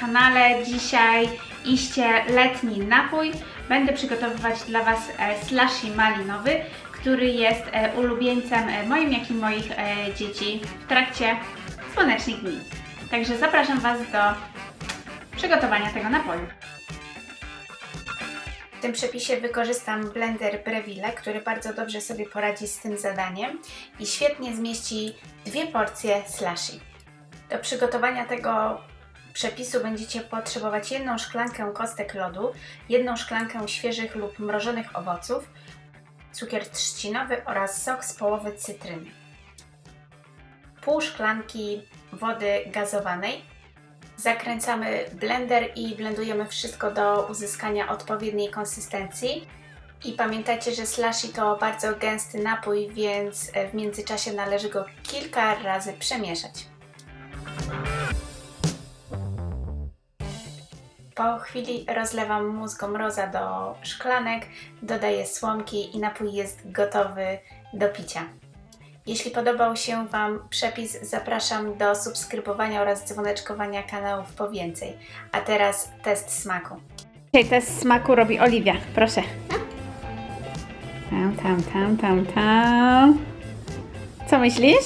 kanale. Dzisiaj iście letni napój. Będę przygotowywać dla Was e, slushy malinowy, który jest e, ulubieńcem e, moim, jak i moich dzieci w trakcie słonecznych dni. Także zapraszam Was do przygotowania tego napoju. W tym przepisie wykorzystam blender Breville, który bardzo dobrze sobie poradzi z tym zadaniem i świetnie zmieści dwie porcje slushy. Do przygotowania tego przepisu będziecie potrzebować jedną szklankę kostek lodu, jedną szklankę świeżych lub mrożonych owoców, cukier trzcinowy oraz sok z połowy cytryny. Pół szklanki wody gazowanej. Zakręcamy blender i blendujemy wszystko do uzyskania odpowiedniej konsystencji. I pamiętajcie, że slushy to bardzo gęsty napój, więc w międzyczasie należy go kilka razy przemieszać. Po chwili rozlewam mózgą mroza do szklanek, dodaję słomki i napój jest gotowy do picia. Jeśli podobał się Wam przepis, zapraszam do subskrybowania oraz dzwoneczkowania kanałów po więcej. A teraz test smaku. Dzisiaj test smaku robi Oliwia, proszę. Tam, tam, tam, tam, tam. Co myślisz?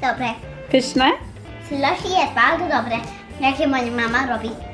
Dobre. Pyszne? Slushy jest bardzo dobre. Jakie moja mama robi.